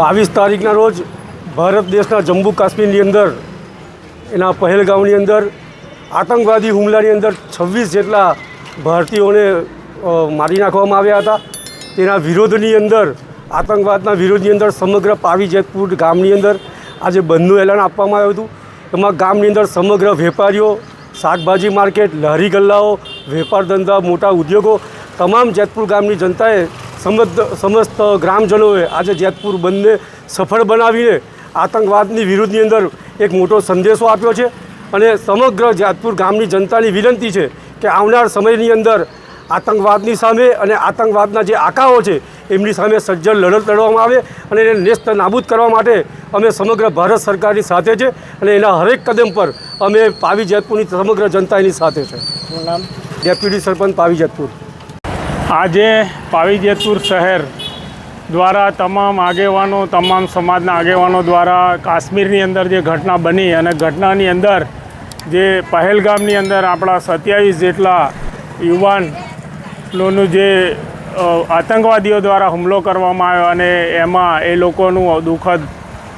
બાવીસ તારીખના રોજ ભારત દેશના જમ્મુ કાશ્મીરની અંદર, એના પહેલગામની અંદર, આતંકવાદી હુમલાની અંદર છવ્વીસ જેટલા ભારતીયોને મારી નાખવામાં આવ્યા હતા. તેના વિરોધની અંદર, આતંકવાદના વિરોધની અંદર સમગ્ર પાવી જેતપુર ગામની અંદર આજે બંધનું એલાન આપવામાં આવ્યું હતું. એમાં ગામની અંદર સમગ્ર વેપારીઓ, શાકભાજી માર્કેટ, લહેરી ગલ્લાઓ, વેપાર ધંધા, મોટા ઉદ્યોગો, તમામ જેતપુર ગામની જનતાએ સમસ્ત સમસ્ત ગ્રામજનોએ આજે જેતપુર બંને સફળ બનાવીને આતંકવાદની વિરુદ્ધની અંદર એક મોટો સંદેશો આપ્યો છે અને સમગ્ર જેતપુર ગામની જનતાની વિનંતી છે કે આવનાર સમયની અંદર આતંકવાદની સામે અને આતંકવાદના જે આકાઓ છે એમની સામે સજ્જડ લડત લડવામાં આવે અને એને નેસ્ત નાબૂદ કરવા માટે અમે સમગ્ર ભારત સરકારની સાથે છે અને એના હરેક કદમ પર અમે પાવી જેતપુરની સમગ્ર જનતા એની સાથે છે. નામ? ડેપ્યુટી સરપંચ પાવી જેતપુર. આજે પાવીજેતપુર શહેર દ્વારા તમામ આગેવાનો, તમામ સમાજના આગેવાનો દ્વારા કાશ્મીરની અંદર જે ઘટના બની અને ઘટનાની અંદર જે પહેલગામની અંદર આપણા સત્યાવીસ જેટલા યુવાનોનું જે આતંકવાદીઓ દ્વારા હુમલો કરવામાં આવ્યો અને એમાં એ લોકોનું દુઃખદ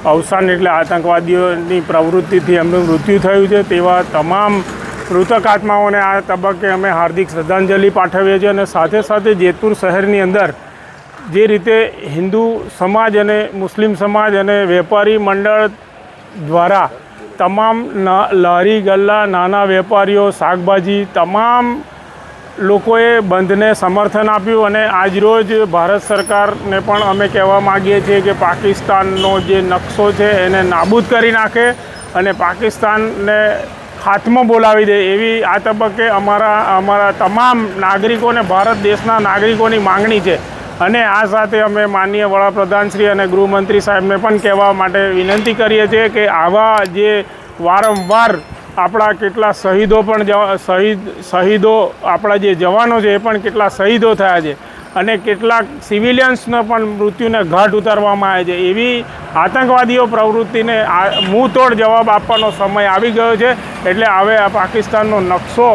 અવસાન એટલે આતંકવાદીઓની પ્રવૃત્તિથી એમનું મૃત્યુ થયું છે તેવા તમામ મૃતક આત્માઓને આ તબક્કે અમે હાર્દિક શ્રદ્ધાંજલિ પાઠવીએ છીએ અને સાથે સાથે જેતપુર શહેરની અંદર જે રીતે હિન્દુ સમાજ અને મુસ્લિમ સમાજ અને વેપારી મંડળ દ્વારા તમામ લારી ગલ્લા, નાના વેપારીઓ, શાકભાજી તમામ લોકોએ બંધને સમર્થન આપ્યું અને આજરોજ ભારત સરકારને પણ અમે કહેવા માગીએ છીએ કે પાકિસ્તાનનો જે નકશો છે એને નાબૂદ કરી નાખે અને પાકિસ્તાનને હાથમાં બોલાવી દે એવી આ તબક્કે અમારા અમારા તમામ નાગરિકોને ભારત દેશના નાગરિકોની માંગણી છે. અને આ સાથે અમે માનનીય વડાપ્રધાન શ્રી અને ગૃહમંત્રી સાહેબને પણ કહેવા માટે વિનંતી કરીએ છીએ કે આવા જે વારંવાર આપણા કેટલા શહીદો પણ શહીદ શહીદો આપણા જે જવાનો છે એ પણ કેટલા શહીદો થયા છે. અને કેટલાક સિવિલિયન્સનો પણ મૃત્યુને ઘાટ ઉતારવામાં આવે છે. એવી આતંકવાદીઓ પ્રવૃત્તિને આ મુંહતોડ જવાબ આપવાનો સમય આવી ગયો છે. એટલે હવે આ પાકિસ્તાનનો નકશો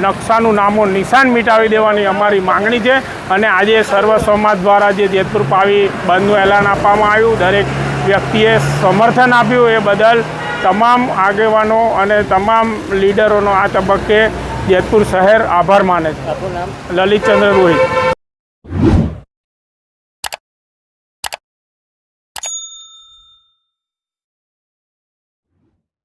નકશાનું નામો નિશાન મિટાવી દેવાની અમારી માંગણી છે. અને આજે સર્વ સમાજ દ્વારા જે જેતપુર પાવી બંધનું એલાન આપવામાં આવ્યું દરેક વ્યક્તિએ સમર્થન આપ્યું એ બદલ તમામ આગેવાનો અને તમામ લીડરોનો આ તબક્કે જેતપુર શહેર આભાર માને છે. લલિતચંદ્ર રોહિત you.